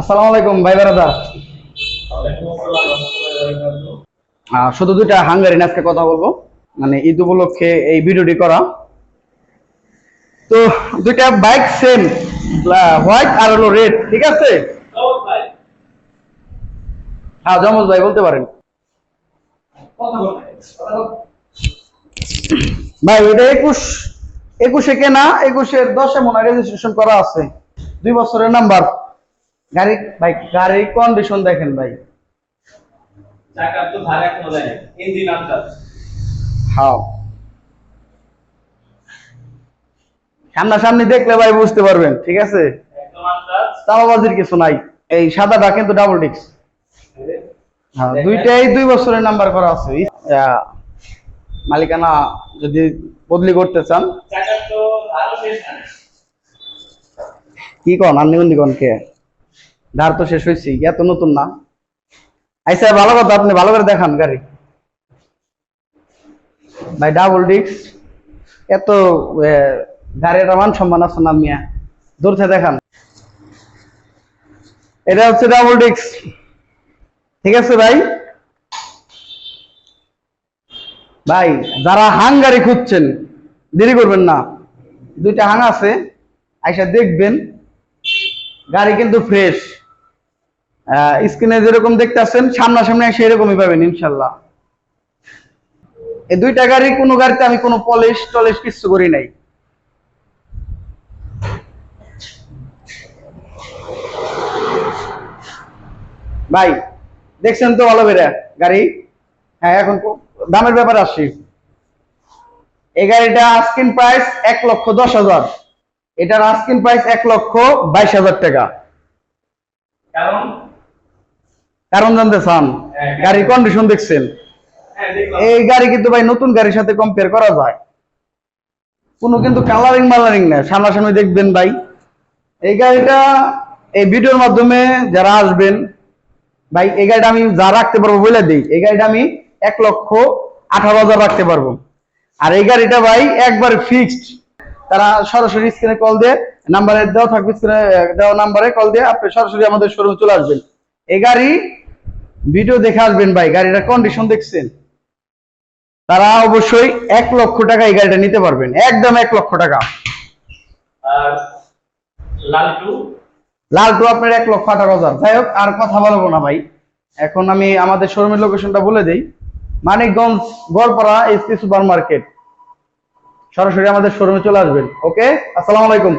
আসসালামু আলাইকুম, ভাই বেরাদার। শুধু দুইটা হাঙ্গারি আজকে কথা বলব। মানে ঈদ উপলক্ষে এই ভিডিওটি করা। তো দুইটা বাইক সেম হোয়াইট আর হলো রেড ঠিক আছে? হ্যাঁ জমজ ভাই, বলতে পারেন। ভাই, এটা একুশ, একুশে কেনা, একুশের দশে মনে রেজিস্ট্রেশন করা আছে। দুই বছরের নাম্বার। গাড়ি ভাই গাড়ির কন্ডিশন দেখেন ভাই। সামনাসামনি দেখলে ভাই বুঝতে পারবেন ঠিক আছে? একদম কিছু নাই। এই সাদাটা কিন্তু ডাবল ডিক্স হ্যাঁ দুইটাই দুই বছরের নাম্বার করা আছে। মালিকানা যদি বদলি করতে চান চাকার তো ধারও শেষ না কি কন আপনি কোন দিকন কে? ধার তো শেষ হয়েছি এত নতুন না। আইসা ভালো কথা আপনি ভালো করে দেখান গাড়ি। ভাই ডাবল ডিক্স এত আহ, গাড়ির মান সম্মান আছে না মিয়া? দূরতে দেখান। এটা হচ্ছে ডাবল ডিক্স ঠিক আছে ভাই? ভাই যারা হাং গাড়ি খুঁজছেন দেরি করবেন না। দুইটা হাং আছে আইসা দেখবেন। গাড়ি কিন্তু ফ্রেশ স্ক্রিনে যেরকম দেখতেছেন, সামনাসামনি এসে এরকমই পাবেন, ইনশাল্লাহ। এই দুইটা গাড়ি, কোনো গাড়িতে আমি কোনো পলিশ টলিশ কিছু করি নাই। ভাই, দেখছেন তো ভালো বেড়ে গাড়ি? হ্যাঁ এখন দামের ব্যাপারে আসছি। এই গাড়িটা আস্কিন প্রাইস এক লক্ষ দশ হাজার। এটার আস্কিন প্রাইস এক লক্ষ বাইশ হাজার টাকা। কারণ? জানতে চান? হ্যাঁ। গাড়ির কন্ডিশন দেখছেন? হ্যাঁ এই গাড়ি কিন্তু ভাই নতুন গাড়ির সাথে কম্পেয়ার করা যায়। কোনো কিন্তু কালারিং মালারিং না সামনাসামনি দেখবেন ভাই। এই গাড়িটা এই ভিডিওর মাধ্যমে যারা আসবেন ভাই এই গাড়িটা আমি যা রাখতে পারব বলে দিই। এই গাড়িটা আমি এক লক্ষ আঠারো হাজার রাখতে পারব। আর এই গাড়িটা ভাই একবার ফিক্সড তারা সরাসরি স্ক্রিনে কল দিয়ে নাম্বারে দেওয়া থাকবে স্ক্রিনে দেওয়া নাম্বারে কল দিয়ে আপনি সরাসরি আমাদের শোরুমে চলে আসবেন। এই গাড়ি ভিডিও দেখে আসবেন ভাই গাড়িটার কন্ডিশন দেখছেন। তারা অবশ্যই এক লক্ষ টাকা এই গাড়িটা নিতে পারবেন একদম এক লক্ষ টাকা। লালটু? লালটু আপনার এক লক্ষ আঠারো হাজার। যাই হোক আর কথা বলব না ভাই। এখন আমি আমাদের শোরুমের লোকেশনটা বলে দিই। Manikganj Garpara SP super market. সরাসরি আমাদের শোরুমে চলে আসবেন ওকে আসসালামু আলাইকুম।